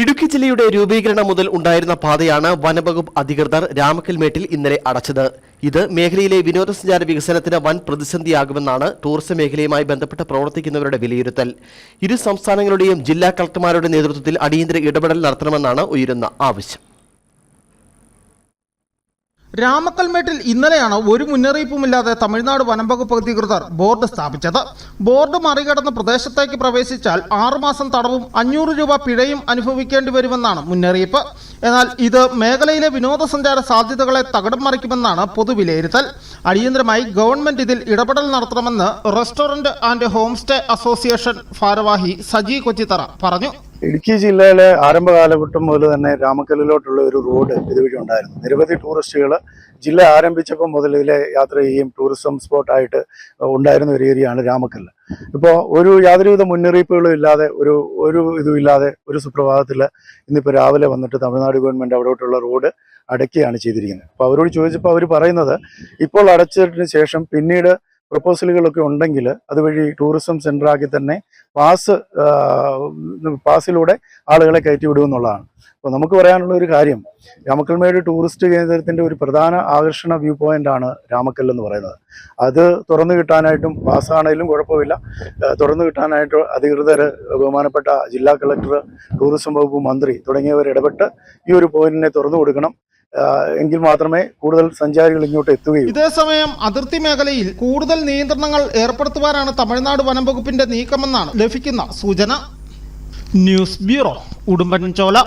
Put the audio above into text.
ഇടുക്കി ജില്ലയുടെ രൂപീകരണം മുതൽ ഉണ്ടായിരുന്ന പാതയാണ് വനവകുപ്പ് അധികൃതർ രാമക്കൽമേട്ടിൽ ഇന്നലെ അടച്ചത്. ഇത് മേഖലയിലെ വിനോദസഞ്ചാര വികസനത്തിന് വൻ പ്രതിസന്ധിയാകുമെന്നാണ് ടൂറിസം മേഖലയുമായി ബന്ധപ്പെട്ട് പ്രവർത്തിക്കുന്നവരുടെ വിലയിരുത്തൽ. ഇരു സംസ്ഥാനങ്ങളുടെയും ജില്ലാ കളക്ടർമാരുടെ നേതൃത്വത്തിൽ അടിയന്തര ഇടപെടൽ നടത്തണമെന്നാണ് ഉയരുന്ന ആവശ്യം. രാമക്കൽമേട്ടിൽ ഇന്നലെയാണ് ഒരു മുന്നറിയിപ്പുമില്ലാതെ തമിഴ്നാട് വനംവകുപ്പ് അധികൃതർ ബോർഡ് സ്ഥാപിച്ചത്. ബോർഡ് മറികടന്ന് പ്രദേശത്തേക്ക് പ്രവേശിച്ചാൽ ആറുമാസം തടവും അഞ്ഞൂറ് രൂപ പിഴയും അനുഭവിക്കേണ്ടി വരുമെന്നാണ് മുന്നറിയിപ്പ്. എന്നാൽ ഇത് മേഖലയിലെ വിനോദസഞ്ചാര സാധ്യതകളെ തകിടം മറിക്കുമെന്നാണ് പൊതുവിലയിരുത്തൽ. അടിയന്തരമായി ഗവൺമെന്റ് ഇതിൽ ഇടപെടൽ നടത്തണമെന്ന് restaurant and home stay association ഭാരവാഹി സജി കൊച്ചിത്തറ പറഞ്ഞു. ഇടുക്കി ജില്ലയിലെ ആരംഭ കാലഘട്ടം മുതൽ തന്നെ രാമക്കല്ലിലോട്ടുള്ള ഒരു റോഡ് ഇതുവഴി ഉണ്ടായിരുന്നു. നിരവധി ടൂറിസ്റ്റുകൾ ജില്ല ആരംഭിച്ചപ്പോൾ മുതൽ ഇതിലെ യാത്ര ചെയ്യുകയും ടൂറിസം സ്പോട്ടായിട്ട് ഉണ്ടായിരുന്ന ഒരു ഏരിയയാണ് രാമക്കല്ല്. ഇപ്പോൾ ഒരു യാതൊരുവിധ മുന്നറിയിപ്പുകളും ഇല്ലാതെ ഒരു ഒരു ഇതുമില്ലാതെ ഒരു സുപ്രഭാതത്തിൽ ഇന്നിപ്പോൾ രാവിലെ വന്നിട്ട് തമിഴ്നാട് ഗവൺമെന്റ് അവിടോട്ടുള്ള റോഡ് അടയ്ക്കുകയാണ് ചെയ്തിരിക്കുന്നത്. അപ്പോൾ അവരോട് ചോദിച്ചപ്പോൾ അവർ പറയുന്നത് ഇപ്പോൾ അടച്ചതിന് ശേഷം പിന്നീട് പ്രപ്പോസലുകളൊക്കെ ഉണ്ടെങ്കിൽ അതുവഴി ടൂറിസം സെന്ററാക്കി തന്നെ പാസ് പാസിലൂടെ ആളുകളെ കയറ്റി വിടുമെന്നുള്ളതാണ് അപ്പോൾ നമുക്ക് പറയാനുള്ള ഒരു കാര്യം രാമക്കൽമേട് ടൂറിസ്റ്റ് കേന്ദ്രത്തിന്റെ ഒരു പ്രധാന ആകർഷണ വ്യൂ പോയിന്റ് ആണ് രാമക്കൽ എന്ന് പറയുന്നത്. അത് തുറന്നു കിട്ടാനായിട്ടും പാസ്സാണേലും കുഴപ്പമില്ല. തുറന്നു കിട്ടാനായിട്ട് അധികൃതർ ബഹുമാനപ്പെട്ട ജില്ലാ കളക്ടർ ടൂറിസം വകുപ്പ് മന്ത്രി തുടങ്ങിയവർ ഇടപെട്ട് ഈ ഒരു പോയിന്റിനെ തുറന്നു കൊടുക്കണം. എങ്കിൽ മാത്രമേ കൂടുതൽ സഞ്ചാരികൾ ഇങ്ങോട്ട് എത്തുകയുള്ളൂ. ഇതേസമയം അതിർത്തി മേഖലയിൽ കൂടുതൽ നിയന്ത്രണങ്ങൾ ഏർപ്പെടുത്തുവാനാണ് തമിഴ്നാട് വനം വകുപ്പിന്റെ നീക്കമെന്നാണ് ലഭിക്കുന്ന സൂചന. News bureau Udumbanchola.